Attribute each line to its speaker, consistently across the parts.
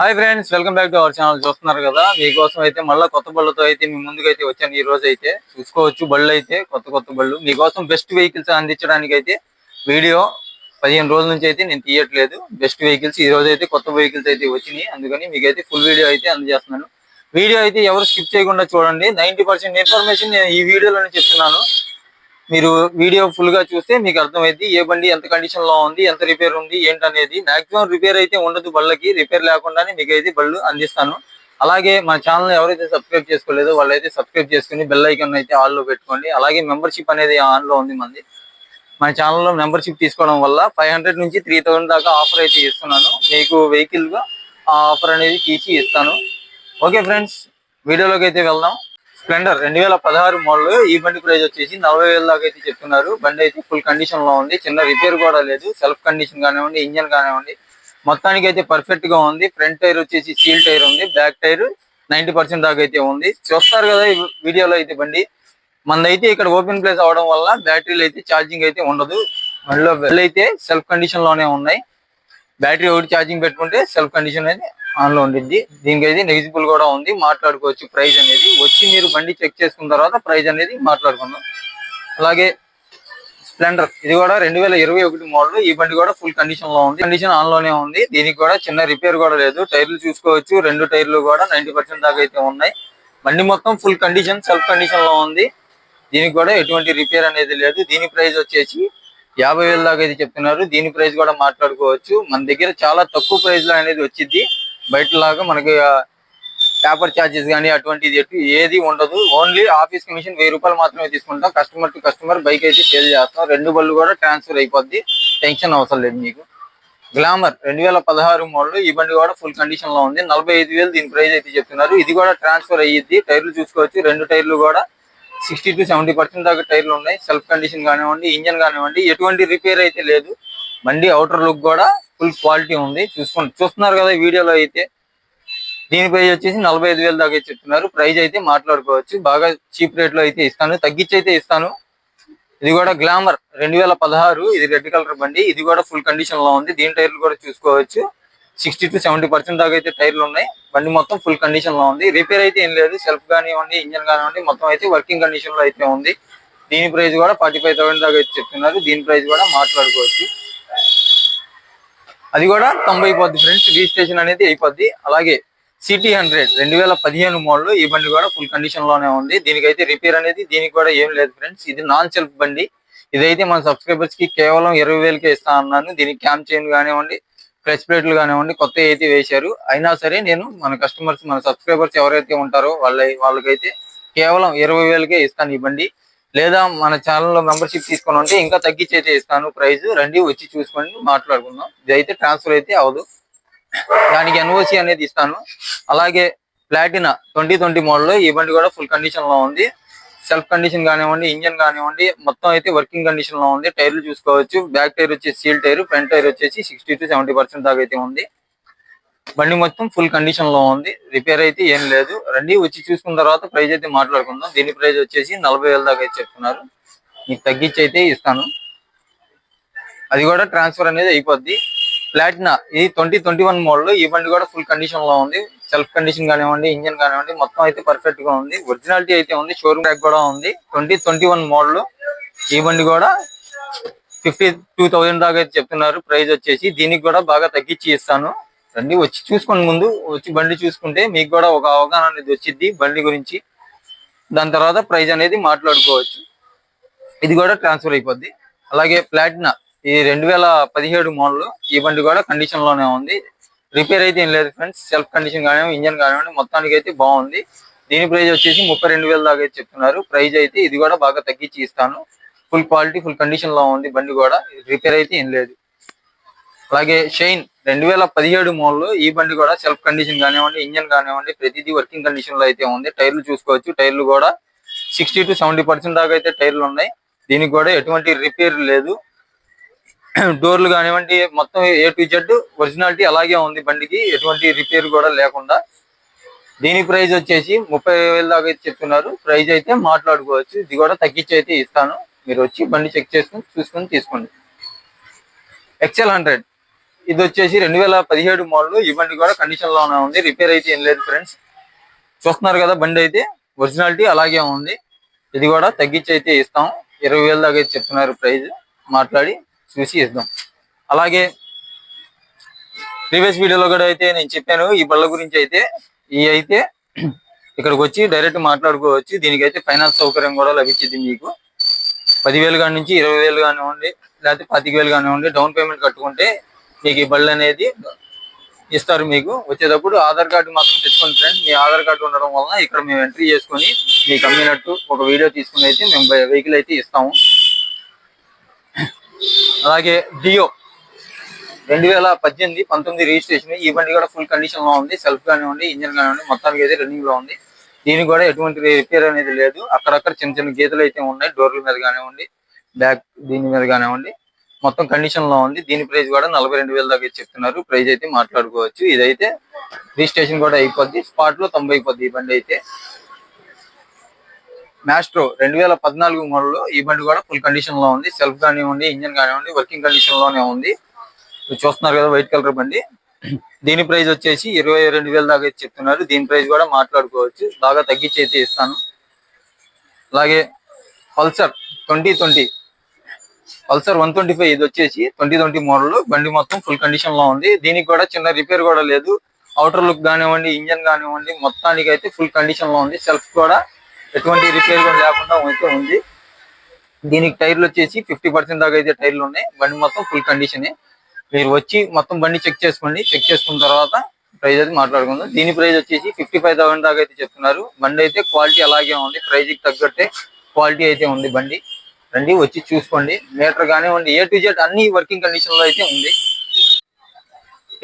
Speaker 1: Hi friends welcome back to our channel చూస్తున్నారు కదా? మీకోసం అయితే మళ్ళీ కొత్త బళ్ళతో అయితే మీ ముందుకు అయితే వచ్చాను ఈ రోజు అయితే. చూసుకోవచ్చు బళ్ళు అయితే కొత్త కొత్త బళ్ళు. మీకోసం బెస్ట్ వెహికల్స్ అందించడానికి అయితే వీడియో పదిహేను రోజుల నుంచి అయితే నేను తీయట్లేదు. బెస్ట్ వెహికల్స్ ఈ రోజు అయితే కొత్త వెహికల్స్ అయితే వచ్చినాయి. అందుకని మీకైతే ఫుల్ వీడియో అయితే అందజేస్తున్నాను. వీడియో అయితే ఎవరు స్కిప్ చేయకుండా చూడండి. నైన్టీ పర్సెంట్ ఇన్ఫర్మేషన్ నేను ఈ వీడియోలోనే చెప్తున్నాను. మీరు వీడియో ఫుల్గా చూస్తే మీకు అర్థమైంది ఏ బండి ఎంత కండిషన్లో ఉంది ఎంత రిపేర్ ఉంది ఏంటనేది. మాక్సిమం రిపేర్ అయితే ఉండదు బళ్ళకి రిపేర్ లేకుండానే మీకు అయితే బళ్ళు అందిస్తాను. అలాగే మన ఛానల్ ఎవరైతే సబ్స్క్రైబ్ చేసుకోలేదో వాళ్ళైతే సబ్స్క్రైబ్ చేసుకుని బెల్ ఐకాన్ అయితే ఆన్లో పెట్టుకోండి. అలాగే మెంబర్షిప్ అనేది ఆన్లో ఉంది మంది. మన ఛానల్లో మెంబర్షిప్ తీసుకోవడం వల్ల ఫైవ్ హండ్రెడ్ నుంచి త్రీ థౌసండ్ దాకా ఆఫర్ అయితే ఇస్తున్నాను. మీకు వెహికల్గా ఆ ఆఫర్ అనేది తీసి ఇస్తాను. ఓకే ఫ్రెండ్స్ వీడియోలోకి అయితే వెళ్దాం. స్ప్లెండర్ రెండు వేల పదహారు మోడల్ ఈ బండి ప్రైస్ వచ్చేసి నలభై వేల దాకా అయితే చెప్తున్నారు. బండి అయితే ఫుల్ కండిషన్లో ఉంది. చిన్న రిపేర్ కూడా లేదు. సెల్ఫ్ కండిషన్ కానివ్వండి ఇంజన్ కానివ్వండి మొత్తానికి అయితే పర్ఫెక్ట్గా ఉంది. ఫ్రంట్ టైర్ వచ్చేసి సీల్ టైర్ ఉంది. బ్యాక్ టైర్ నైన్టీ పర్సెంట్ దాకా అయితే ఉంది. చూస్తారు కదా వీడియోలో అయితే బండి. మనదైతే ఇక్కడ ఓపెన్ ప్లేస్ అవడం వల్ల బ్యాటరీలు అయితే ఛార్జింగ్ అయితే ఉండదు. బండిలో బెల్ అయితే సెల్ఫ్ కండిషన్లోనే ఉన్నాయి. బ్యాటరీ ఒకటి ఛార్జింగ్ పెట్టుకుంటే సెల్ఫ్ కండిషన్ అయితే ఆన్లో ఉండిద్ది. దీనికి అయితే నెగిజిబుల్ కూడా ఉంది. మాట్లాడుకోవచ్చు. ప్రైస్ అనేది వచ్చి మీరు బండి చెక్ చేసుకున్న తర్వాత ప్రైజ్ అనేది మాట్లాడుకుందాం. అలాగే స్ప్లెండర్ ఇది కూడా రెండు వేల ఇరవై ఒకటి మోడల్. ఈ బండి కూడా ఫుల్ కండిషన్లో ఉంది. కండిషన్ ఆన్లోనే ఉంది. దీనికి కూడా చిన్న రిపేర్ కూడా లేదు. టైర్లు చూసుకోవచ్చు. రెండు టైర్లు కూడా నైన్టీ పర్సెంట్ దాకా అయితే ఉన్నాయి. బండి మొత్తం ఫుల్ కండిషన్ సెల్ఫ్ కండిషన్లో ఉంది. దీనికి కూడా ఎటువంటి రిపేర్ అనేది లేదు. దీని ప్రైస్ వచ్చేసి యాభై వేల దాకా అయితే చెప్తున్నారు. దీని ప్రైస్ కూడా మాట్లాడుకోవచ్చు. మన దగ్గర చాలా తక్కువ ప్రైస్లో అనేది వచ్చింది బయట లాగా మనకి పేపర్ ఛార్జెస్ కానీ అటువంటిది ఎటు ఏది ఉండదు. ఓన్లీ ఆఫీస్ కమిషన్ వెయ్యి రూపాయలు మాత్రమే తీసుకుంటాం. కస్టమర్ టు కస్టమర్ బైక్ అయితే సేల్ చేస్తాం. రెండు బళ్ళు కూడా ట్రాన్స్ఫర్ అయిపోద్ది. టెన్షన్ అవసరం లేదు మీకు. గ్లామర్ రెండు వేల పదహారు మోడల్. ఈ బండి కూడా ఫుల్ కండిషన్లో ఉంది. నలభై ఐదు వేలు దీని ప్రైస్ అయితే చెప్తున్నారు. ఇది కూడా ట్రాన్స్ఫర్ అయ్యిద్ది. టైర్లు చూసుకోవచ్చు. రెండు టైర్లు కూడా సిక్స్టీ టు సెవెంటీ పర్సెంట్ దాకా టైర్లు ఉన్నాయి. సెల్ఫ్ కండిషన్ కానివ్వండి ఇంజన్ కానివ్వండి ఎటువంటి రిపేర్ అయితే లేదు. బండి అవుటర్ లుక్ కూడా ఫుల్ క్వాలిటీ ఉంది. చూసుకోండి. చూస్తున్నారు కదా వీడియోలో అయితే. దీని ప్రైస్ వచ్చేసి నలభై ఐదు వేలు దాకా చెప్తున్నారు ప్రైస్ అయితే మాట్లాడుకోవచ్చు. బాగా చీప్ రేట్లో అయితే ఇస్తాను. తగ్గించి అయితే ఇస్తాను. ఇది కూడా గ్లామర్ రెండు వేల పదహారు. ఇది రెడ్ కలర్ బండి. ఇది కూడా ఫుల్ కండిషన్లో ఉంది. దీని టైర్లు కూడా చూసుకోవచ్చు. సిక్స్టీ టు సెవెంటీ పర్సెంట్ దాకా అయితే టైర్లు ఉన్నాయి. బండి మొత్తం ఫుల్ కండిషన్లో ఉంది. రిపేర్ అయితే ఏం లేదు. సెల్ఫ్ కానివ్వండి ఇంజన్ కానివ్వండి మొత్తం అయితే వర్కింగ్ కండిషన్లో అయితే ఉంది. దీని ప్రైస్ కూడా ఫార్టీ ఫైవ్ థౌసండ్ దాకా అయితే చెప్తున్నారు దీని ప్రైస్ కూడా మాట్లాడుకోవచ్చు. అది కూడా తొంభై అయిపోద్ది ఫ్రెండ్స్ రిజిస్ట్రేషన్ అనేది అయిపోద్ది. అలాగే సిటీ హండ్రెడ్ రెండు వేల పదిహేను మోడల్ ఈ బండి కూడా ఫుల్ కండిషన్లోనే ఉంది. దీనికైతే రిపేర్ అనేది దీనికి కూడా ఏం లేదు ఫ్రెండ్స్. ఇది నాన్ సెల్ఫ్ బండి. ఇదైతే మన సబ్స్క్రైబర్స్కి కేవలం ఇరవై వేలకే ఇస్తా అన్నాను. దీనికి క్యాంప్ చైన్ కానివ్వండి క్లచ్ ప్లేట్లు కానివ్వండి కొత్త అయితే వేశారు. అయినా సరే నేను మన కస్టమర్స్ మన సబ్స్క్రైబర్స్ ఎవరైతే ఉంటారో వాళ్ళ వాళ్ళకైతే కేవలం ఇరవై వేలకే ఇస్తాను ఈ బండి. లేదా మన ఛానల్లో మెంబర్షిప్ తీసుకొని ఉంటే ఇంకా తగ్గించి ఇస్తాను ప్రైస్ రండి వచ్చి చూసుకొని మాట్లాడుకుందాం. ఇదైతే ట్రాన్స్ఫర్ అయితే అవదు దానికి ఎన్ఓసి అనేది ఇస్తాను. అలాగే ప్లాటినా ట్వంటీ ట్వంటీ మోడల్ ఈ బండి కూడా ఫుల్ కండిషన్లో ఉంది. సెల్ఫ్ కండిషన్ కానివ్వండి ఇంజన్ కానివ్వండి మొత్తం అయితే వర్కింగ్ కండిషన్లో ఉంది. టైర్లు చూసుకోవచ్చు. బ్యాక్ టైర్ వచ్చేసి సీల్ టైర్ ఫ్రంట్ టైర్ వచ్చేసి సిక్స్టీ టు సెవెంటీ పర్సెంట్ దాకా అయితే ఉంది. బండి మొత్తం ఫుల్ కండిషన్లో ఉంది. రిపేర్ అయితే ఏం లేదు. రండి వచ్చి చూసుకున్న తర్వాత ప్రైజ్ అయితే మాట్లాడుకుందాం. దీని ప్రైజ్ వచ్చేసి నలభై వేల దాకా అయితే చెప్తున్నారు. మీకు తగ్గించి అయితే ఇస్తాను. అది కూడా ట్రాన్స్ఫర్ అనేది అయిపోద్ది. ప్లాటినా ఇది ట్వంటీ ట్వంటీ వన్ మోడల్ ఈ బండి కూడా ఫుల్ కండిషన్లో ఉంది. సెల్ఫ్ కండిషన్ కానివ్వండి ఇంజన్ కానివ్వండి మొత్తం అయితే పర్ఫెక్ట్గా ఉంది. ఒరిజినాలిటీ అయితే ఉంది. షోరూమ్ ట్యాక్ కూడా ఉంది. ట్వంటీ ట్వంటీ వన్ మోడల్ ఈ బండి కూడా ఫిఫ్టీ టూ థౌజండ్ దాకా అయితే చెప్తున్నారు. ప్రైస్ వచ్చేసి దీనికి కూడా బాగా తగ్గించి ఇస్తాను. రండి వచ్చి చూసుకోండి ముందు. వచ్చి బండి చూసుకుంటే మీకు కూడా ఒక అవగాహన అనేది వచ్చింది బండి గురించి. దాని తర్వాత ప్రైజ్ అనేది మాట్లాడుకోవచ్చు. ఇది కూడా ట్రాన్స్ఫర్ అయిపోద్ది. అలాగే ప్లాటినా ఈ రెండు వేల పదిహేడు మోడల్ ఈ బండి కూడా కండిషన్లోనే ఉంది. రిపేర్ అయితే ఏం లేదు ఫ్రెండ్స్. సెల్ఫ్ కండిషన్ కానివ్వండి ఇంజన్ కానివ్వండి మొత్తానికి అయితే బాగుంది. దీని ప్రైజ్ వచ్చేసి ముప్పై రెండు వేల దాకా అయితే చెప్తున్నారు. ప్రైజ్ అయితే ఇది కూడా బాగా తగ్గించి ఇస్తాను. ఫుల్ క్వాలిటీ ఫుల్ కండిషన్లో ఉంది బండి కూడా. రిపేర్ అయితే ఏం లేదు. అలాగే షైన్ రెండు వేల పదిహేడు మోడల్ ఈ బండి కూడా సెల్ఫ్ కండిషన్ కానివ్వండి ఇంజన్ కానివ్వండి ప్రతిదీ వర్కింగ్ కండిషన్లో అయితే ఉంది. టైర్లు చూసుకోవచ్చు. టైర్లు కూడా సిక్స్టీ టు సెవెంటీ పర్సెంట్ దాకా అయితే టైర్లు ఉన్నాయి. దీనికి కూడా ఎటువంటి రిపేర్ లేదు. డోర్లు కానివ్వండి మొత్తం ఏ టు జెడ్ ఒరిజినాలిటీ అలాగే ఉంది బండికి. ఎటువంటి రిపేర్ కూడా లేకుండా. దీని ప్రైజ్ వచ్చేసి ముప్పై వేల దాకా అయితే చెప్తున్నారు. ప్రైజ్ అయితే మాట్లాడుకోవచ్చు. ఇది కూడా తగ్గించి అయితే ఇస్తాను. మీరు వచ్చి బండి చెక్ చేసుకుని చూసుకొని తీసుకోండి. XL hundred. ఇది వచ్చేసి రెండు వేల పదిహేడు మోడల్. ఈ బండి కూడా కండిషన్లోనే ఉంది. రిపేర్ అయితే ఏం లేదు ఫ్రెండ్స్ చూస్తున్నారు కదా బండి అయితే. ఒరిజినాలిటీ అలాగే ఉంది. ఇది కూడా తగ్గించి అయితే ఇస్తాం. ఇరవై వేల దాకా అయితే చెప్తున్నారు ప్రైజ్ మాట్లాడి చూసి ఇద్దాం. అలాగే ప్రీవియస్ వీడియోలో కూడా అయితే నేను చెప్పాను. ఈ బళ్ళ గురించి అయితే ఈ అయితే ఇక్కడికి వచ్చి డైరెక్ట్ మాట్లాడుకోవచ్చు. దీనికైతే ఫైనాన్స్ సౌకర్యం కూడా లభించింది మీకు. పదివేలు కాడి నుంచి ఇరవై వేలు కానివ్వండి లేకపోతే పాతిక వేలు కానివ్వండి డౌన్ పేమెంట్ కట్టుకుంటే మీకు ఈ బళ్ళు అనేది ఇస్తారు మీకు. వచ్చేటప్పుడు ఆధార్ కార్డు మాత్రం తెచ్చుకోండి ఫ్రెండ్స్. మీ ఆధార్ కార్డు ఉండడం వలన ఇక్కడ మేము ఎంట్రీ చేసుకొని మీకు అమ్మినట్టు ఒక వీడియో తీసుకుని అయితే మేము వెహికల్ అయితే ఇస్తాము. అలాగే డియో రెండు వేల పద్దెనిమిది పంతొమ్మిది రిజిస్ట్రేషన్ ఈ బండి కూడా ఫుల్ కండిషన్లో ఉంది. సెల్ఫ్ కానివ్వండి ఇంజన్ కానివ్వండి మొత్తానికి అయితే రన్నింగ్లో ఉంది. దీనికి కూడా ఎటువంటి రిపేర్ అనేది లేదు. అక్కడక్కడ చిన్న చిన్న గీతలు అయితే ఉన్నాయి. డోర్ల మీద కానివ్వండి బ్యాక్ దీని మీద కానివ్వండి మొత్తం కండిషన్లో ఉంది. దీని ప్రైస్ కూడా నలభై రెండు వేల దాకా చెప్తున్నారు. ప్రైస్ అయితే మాట్లాడుకోవచ్చు. ఇదైతే రిజిస్ట్రేషన్ కూడా అయిపోద్ది. స్పాట్లో తొంభై అయిపోద్ది ఈ బండి అయితే. మ్యాస్ట్రో రెండు వేల పద్నాలుగు మోడల్ ఈ బండి కూడా ఫుల్ కండిషన్లో ఉంది. సెల్ఫ్ కానివ్వండి ఇంజన్ కానివ్వండి వర్కింగ్ కండిషన్లోనే ఉంది. చూస్తున్నారు కదా వైట్ కలర్ బండి. దీని ప్రైస్ వచ్చేసి ఇరవై రెండు వేల దాకా చెప్తున్నారు. దీని ప్రైస్ కూడా మాట్లాడుకోవచ్చు. బాగా తగ్గించి అయితే ఇస్తాను. అలాగే Pulsar twenty twenty Pulsar one twenty five ఇది వచ్చేసి ట్వంటీ ట్వంటీ మోడల్. బండి మొత్తం ఫుల్ కండిషన్లో ఉంది. దీనికి కూడా చిన్న రిపేర్ కూడా లేదు. అవుటర్ లుక్ కానివ్వండి ఇంజన్ కానివ్వండి మొత్తానికి అయితే ఫుల్ కండిషన్లో ఉంది. సెల్ఫ్ కూడా ఎటువంటి రిపేర్ కూడా లేకుండా అయితే ఉంది. దీనికి టైర్లు వచ్చేసి ఫిఫ్టీ పర్సెంట్ దాకా అయితే టైర్లు ఉన్నాయి. బండి మొత్తం ఫుల్ కండిషన్ మీరు వచ్చి మొత్తం బండి చెక్ చేసుకోండి. చెక్ చేసుకున్న తర్వాత ప్రైజ్ అయితే మాట్లాడుకుందాం. దీని ప్రైస్ వచ్చేసి ఫిఫ్టీ ఫైవ్ థౌసండ్ దాకా అయితే చెప్తున్నారు. బండి అయితే క్వాలిటీ అలాగే ఉంది. ప్రైస్కి తగ్గట్టే క్వాలిటీ అయితే ఉంది బండి. రండి వచ్చి చూసుకోండి. మీటర్ కానివ్వండి ఏ టు జెడ్ అన్ని వర్కింగ్ కండిషన్లో అయితే ఉంది.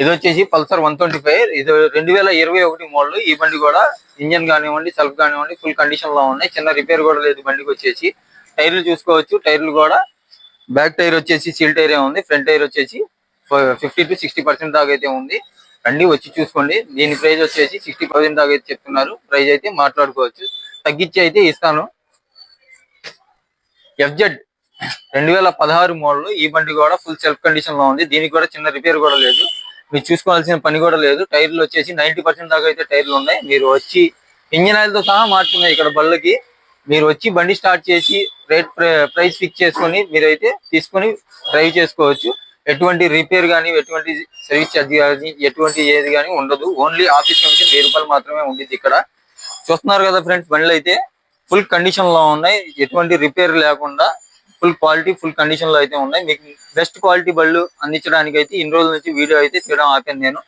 Speaker 1: ఇది వచ్చేసి పల్సర్ వన్ ట్వంటీ ఫైవ్. ఇది రెండు వేల ఇరవై ఒకటి మోడల్. ఈ బండి కూడా ఇంజన్ కానివ్వండి సెల్ఫ్ కానివ్వండి ఫుల్ కండిషన్లో ఉన్నాయి. చిన్న రిపేర్ కూడా లేదు బండికి వచ్చేసి. టైర్లు చూసుకోవచ్చు. టైర్లు కూడా బ్యాక్ టైర్ వచ్చేసి సీల్ టైర్ ఉంది. ఫ్రంట్ టైర్ వచ్చేసి ఫిఫ్టీ టు సిక్స్టీ పర్సెంట్ దాకా అయితే ఉంది. రండి వచ్చి చూసుకోండి. దీని ప్రైస్ వచ్చేసి సిక్స్టీ పర్సెంట్ దాకా అయితే చెప్తున్నారు. ప్రైస్ అయితే మాట్లాడుకోవచ్చు. తగ్గించి అయితే ఇస్తాను. ఎఫ్జెడ్ రెండు వేల పదహారు మోడల్. ఈ బండి కూడా ఫుల్ సెల్ఫ్ కండిషన్లో ఉంది. దీనికి కూడా చిన్న రిపేర్ కూడా లేదు. మీరు చూసుకోవాల్సిన పని కూడా లేదు. టైర్లు వచ్చేసి నైన్టీ పర్సెంట్ దాకా అయితే టైర్లు ఉన్నాయి. మీరు వచ్చి ఇంజిన్ ఆయిల్తో సహా మార్చున్నాయి ఇక్కడ బళ్ళకి. మీరు వచ్చి బండి స్టార్ట్ చేసి రేట్ ప్రైస్ ఫిక్స్ చేసుకొని మీరైతే తీసుకొని డ్రైవ్ చేసుకోవచ్చు. ఎటువంటి రిపేర్ కానీ ఎటువంటి సర్వీస్ ఛార్జ్ కానీ ఎటువంటి ఏది కానీ ఉండదు. ఓన్లీ ఆఫీస్ నుంచి వెయ్యి రూపాయలు మాత్రమే ఉండేది ఇక్కడ. చూస్తున్నారు కదా ఫ్రెండ్స్ బండ్లు అయితే ఫుల్ కండిషన్లో ఉన్నాయి. ఎటువంటి రిపేర్ లేకుండా ఫుల్ క్వాలిటీ ఫుల్ కండిషన్లో అయితే ఉన్నాయి. మీకు బెస్ట్ క్వాలిటీ బళ్ళు అందించడానికి అయితే ఇన్ని రోజుల నుంచి వీడియో అయితే చేయడం ఆపాను నేను.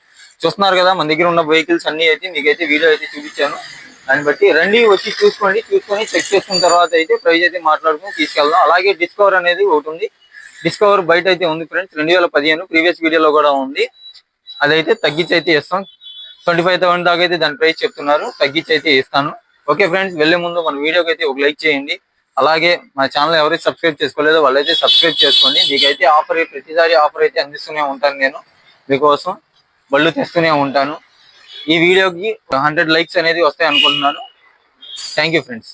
Speaker 1: చూస్తున్నారు కదా మన దగ్గర ఉన్న వెహికల్స్ అన్ని అయితే మీకైతే వీడియో అయితే చూపించాను. దాన్ని బట్టి రండి వచ్చి చూసుకోండి చూసుకొని చెక్ చేసుకున్న తర్వాత అయితే ప్రైస్ అయితే మాట్లాడుకుని తీసుకెళ్దాం. అలాగే డిస్కవర్ అనేది ఒకటి ఉంది. డిస్కవర్ బయట అయితే ఉంది ఫ్రెండ్స్ రెండు వేల పదిహేను ప్రీవియస్ వీడియోలో కూడా ఉంది. అదైతే తగ్గించి అయితే ఇస్తాం. ట్వంటీ ఫైవ్ థౌసండ్ దాకా అయితే దాని ప్రైస్ చెప్తున్నారు. తగ్గించి అయితే ఇస్తాను. ఓకే ఫ్రెండ్స్ వెళ్ళే ముందు మన వీడియోకి అయితే ఒక లైక్ చేయండి. అలాగే మన ఛానల్ ఎవరైతే సబ్స్క్రైబ్ చేసుకోలేదో వాళ్ళైతే సబ్స్క్రైబ్ చేసుకోండి. మీకైతే ఆఫర్ ప్రతిసారి ఆఫర్ అయితే అందిస్తూనే ఉంటాను నేను. మీకోసం బళ్ళు తెస్తూనే ఉంటాను. ఈ వీడియోకి హండ్రెడ్ లైక్స్ అనేది వస్తాయి అనుకుంటున్నాను థ్యాంక్ యూ ఫ్రెండ్స్